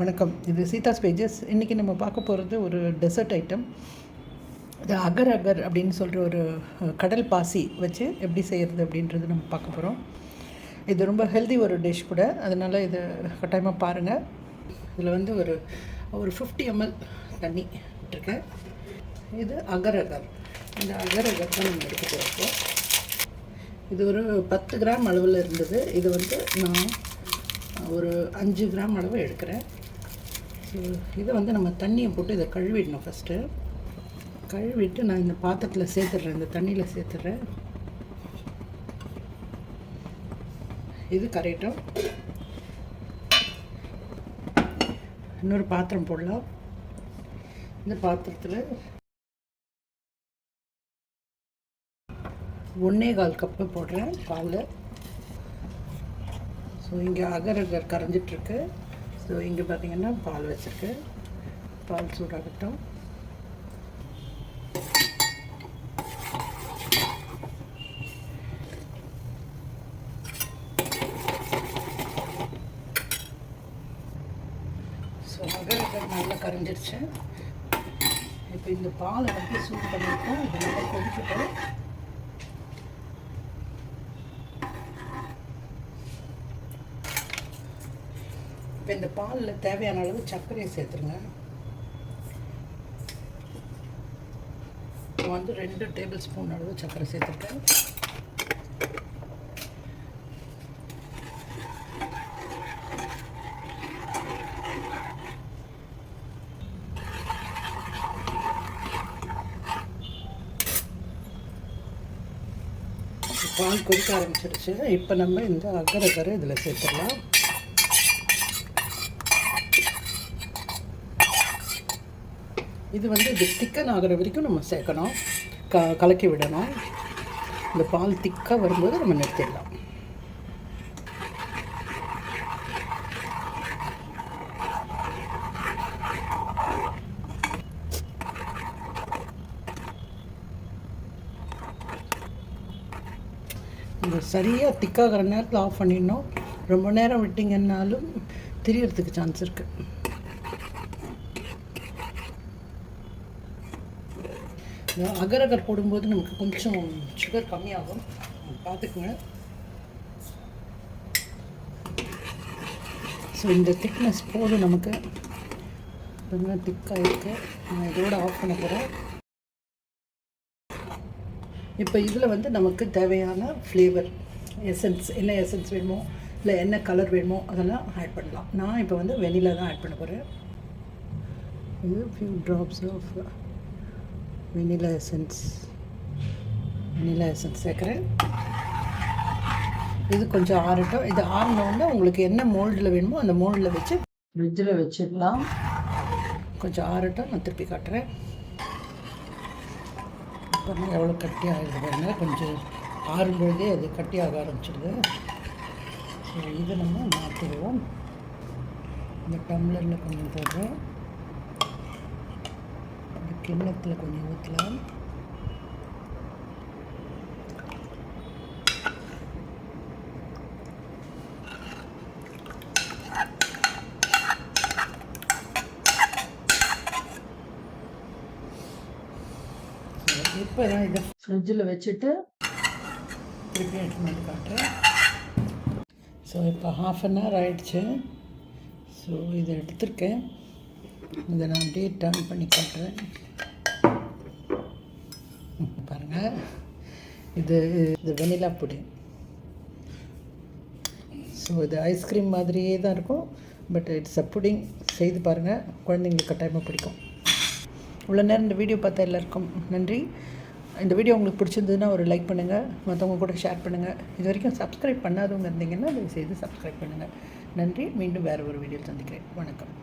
வணக்கம். இது சீதாஸ் பேஜஸ் இன்றைக்கி நம்ம பார்க்க போகிறது ஒரு டெசர்ட் ஐட்டம் இது அகர் அகர் அப்படின்னு சொல்கிற ஒரு கடல் பாசி வச்சு எப்படி செய்கிறது அப்படின்றது நம்ம பார்க்க போகிறோம் இது ரொம்ப ஹெல்தி ஒரு டிஷ் கூட. அதனால் இது கட்டாயமாக பாருங்கள் இதில் வந்து ஒரு ஒரு ஃபிஃப்டி எம்எல் தண்ணி விட்டுருக்கேன். இது அகர் அகர். இந்த அகர் அகர் தான் நம்ம எடுத்து போகிறோம் இது ஒரு பத்து கிராம் அளவில் இருந்தது. இது வந்து நான் ஒரு அஞ்சு கிராம் அளவு எடுக்கிறேன். இதை வந்து நம்ம தண்ணியை போட்டு இதை கழுவிடணும் ஃபஸ்ட்டு கழுவிட்டு நான் இந்த பாத்திரத்தில் சேர்த்துட்றேன் இந்த தண்ணியில் சேர்த்துட்றேன். இது கரையட்டும். இன்னொரு பாத்திரம் போடலாம். இந்த பாத்திரத்தில் ஒன்றே கால் கப்பு போடுறேன் பால். ஸோ இங்கே அகர் அகர் கரைஞ்சிட்ருக்கு ஸோ இங்கே பார்த்தீங்கன்னா பால் வச்சுருக்கு. பால் சூடாகட்டும். ஸோ அகர் நல்லா கரைஞ்சிருச்சு. இப்போ இந்த பாலை வந்து சூடு பண்ணிவிட்டோம் இது நல்லா கொதிக்கட்டும். இப்போ இந்த பாலில் தேவையான அளவு சர்க்கரையை சேர்த்துருங்க. இப்போ வந்து ரெண்டு டேபிள் ஸ்பூன் அளவு சர்க்கரை சேர்த்துருக்கேன். பால் கொதிக்க ஆரம்பிச்சிருச்சு. இப்போ நம்ம இந்த அக்கரை கரை இதில் சேர்த்துடலாம். இது வந்து இது திக்கன் ஆகிற வரைக்கும் நம்ம சேர்க்கணும். க கலக்கி விடணும். இந்த பால் திக்காக வரும்போது நம்ம நிறுத்திடலாம். இந்த சரியாக திக்காகிற நேரத்தில் ஆஃப் பண்ணிடணும். ரொம்ப நேரம் விட்டிங்கன்னாலும் தெரியறதுக்கு சான்ஸ் இருக்குது அகரகர் போடும்போது நமக்கு கொஞ்சம் சுகர் கம்மியாகும். பார்த்துக்குங்க ஸோ இந்த திக்னஸ் போதும் நமக்கு கொஞ்சம் திக்காக இருக்குது நான் இதோட ஆஃப் பண்ண போகிறேன் இப்போ இதில் வந்து நமக்கு தேவையான ஃப்ளேவர் எசன்ஸ் என்ன எசன்ஸ் வேணுமோ இல்லை என்ன கலர் வேணுமோ அதெல்லாம் ஆட் பண்ணலாம். நான் இப்போ வந்து வெனிலா தான் ஆட் பண்ண போகிறேன் இது few drops of vanilla essence. Vanilla essence சேர்க்குறேன். இது கொஞ்சம் ஆறட்டும். இது ஆறினோடனே உங்களுக்கு என்ன மோல்டில் வேணுமோ அந்த மோல்டில் வச்சு ஃப்ரிட்ஜில் வச்சிடலாம். கொஞ்சம் ஆறட்டும். நான் திருப்பி காட்டுறேன். பாருங்கள் எவ்வளோ கட்டி ஆகிடுது கொஞ்சம் ஆறும்பொழுதே அது கட்டி ஆக ஆரம்பிச்சிடுது. ஸோ இது நம்ம மாற்றிடுவோம். இந்த டம்ளரில் கொஞ்சம் போடுறோம் கிண்ணத்தில் கொஞ்சம் ஊற்றலாம் இப்போ நான் இதை ஃப்ரிட்ஜில் வச்சுட்டு திருப்பி எடுத்து வந்து காட்டுறேன். ஸோ இப்போ ஹாஃப் அன் ஹவர் ஆயிடுச்சு. ஸோ இதை எடுத்திருக்கேன். இதை நான் அப்படியே டர்ன் பண்ணி காட்டுறேன். பாருங்கள் இது இது வெனிலா புடிங் ஸோ இது ஐஸ்கிரீம் மாதிரியே தான் இருக்கும். பட் இட்ஸ் அ புடிங் செய்து பாருங்கள் குழந்தைங்களுக்கு கட்டாயமாக பிடிக்கும். இவ்வளோ நேரம் இந்த வீடியோ பார்த்த எல்லாருக்கும் நன்றி. இந்த வீடியோ உங்களுக்கு பிடிச்சிருந்ததுன்னா ஒரு லைக் பண்ணுங்கள் மற்றவங்க கூட ஷேர் பண்ணுங்கள் இது வரைக்கும் சப்ஸ்கிரைப் பண்ணாதவங்க இருந்தீங்கன்னா தயவு செய்து சப்ஸ்கிரைப் பண்ணுங்கள் நன்றி. மீண்டும் வேறு ஒரு வீடியோ சந்திக்கிறேன். வணக்கம்.